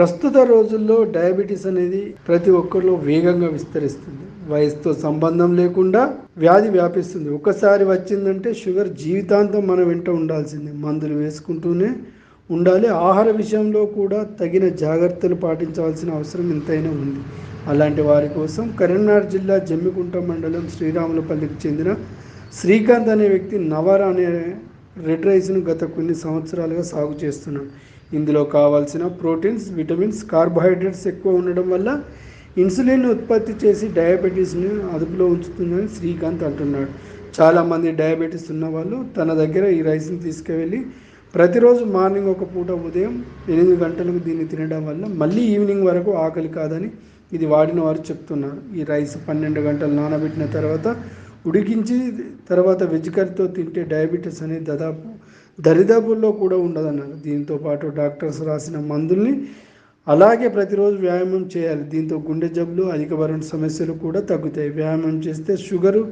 ప్రస్తుత రోజుల్లో డయాబెటీస్ అనేది ప్రతి ఒక్కరిలో వేగంగా విస్తరిస్తుంది. వయసుతో సంబంధం లేకుండా వ్యాధి వ్యాపిస్తుంది. ఒకసారి వచ్చిందంటే షుగర్ జీవితాంతం మన వెంట ఉండాల్సిందే. మందులు వేసుకుంటూనే ఉండాలి. ఆహార విషయంలో కూడా తగిన జాగ్రత్తలు పాటించాల్సిన అవసరం ఎంతైనా ఉంది. అలాంటి వారి కోసం కరీంనగర్ జిల్లా జమ్మికుంట మండలం శ్రీరాములపల్లికి చెందిన శ్రీకాంత్ అనే వ్యక్తి నవర అనే రెడ్ రైస్ను గత కొన్ని సంవత్సరాలుగా సాగు చేస్తున్నాడు. ఇందులో కావాల్సిన ప్రోటీన్స్ విటమిన్స్ కార్బోహైడ్రేట్స్ ఎక్కువ ఉండడం వల్ల ఇన్సులిన్ ఉత్పత్తి చేసి డయాబెటీస్ని అదుపులో ఉంచుతుందని శ్రీకాంత్ అంటున్నాడు. చాలామంది డయాబెటీస్ ఉన్న వాళ్ళు తన దగ్గర ఈ రైస్ని తీసుకువెళ్ళి ప్రతిరోజు మార్నింగ్ ఒక పూట ఉదయం ఎనిమిది గంటలకు దీన్ని తినడం వల్ల మళ్ళీ ఈవినింగ్ వరకు ఆకలి కాదని ఇది వాడిన వారు చెప్తున్నారు. ఈ రైస్ పన్నెండు గంటలు నానబెట్టిన తర్వాత ఉడికించి తర్వాత వెజ్ కర్రీతో తింటే డయాబెటీస్ అనేది దాదాపు దరిదాపుల్లో కూడా ఉండదన్నారు. దీంతో పాటు డాక్టర్స్ రాసిన మందుల్ని అలాగే ప్రతిరోజు వ్యాయామం చేయాలి. దీంతో గుండె జబ్బులు అధిక బరువు సమస్యలు కూడా తగ్గుతాయి. వ్యాయామం చేస్తే షుగరు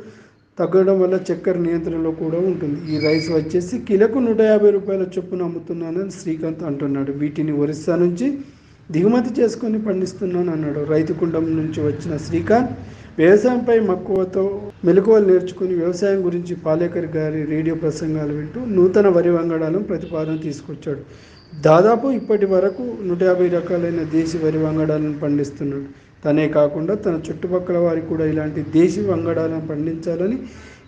తగ్గడం వల్ల చక్కెర నియంత్రణలో కూడా ఉంటుంది. ఈ రైస్ వచ్చేసి కిలోకు నూట యాభై రూపాయల చొప్పున అమ్ముతున్నానని శ్రీకాంత్ అంటున్నాడు. వీటిని ఒరిస్సా నుంచి దిగుమతి చేసుకొని పండిస్తున్నాను అన్నాడు. రైతు కుండం నుంచి వచ్చిన శ్రీకాంత్ వ్యవసాయంపై మక్కువతో మెలకువలు నేర్చుకుని వ్యవసాయం గురించి పాలేకర్ గారి రేడియో ప్రసంగాలు వింటూ నూతన వరి వంగడాలను ప్రతిపాదన తీసుకొచ్చాడు. దాదాపు ఇప్పటి వరకు నూట యాభై రకాలైన దేశీ వరి వంగడాలను పండిస్తున్నాడు. తనే కాకుండా తన చుట్టుపక్కల వారికి కూడా ఇలాంటి దేశీ వంగడాలను పండించాలని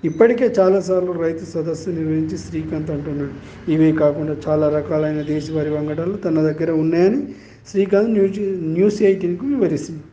ఇప్పటికే చాలాసార్లు రైతు సదస్సు నిర్వహించి శ్రీకాంత్ అంటున్నాడు. ఇవే కాకుండా చాలా రకాలైన దేశీ వరి వంగడాలు తన దగ్గర ఉన్నాయని శ్రీకాంత్ న్యూస్ న్యూస్ ఎయిటీన్కు వివరిస్తుంది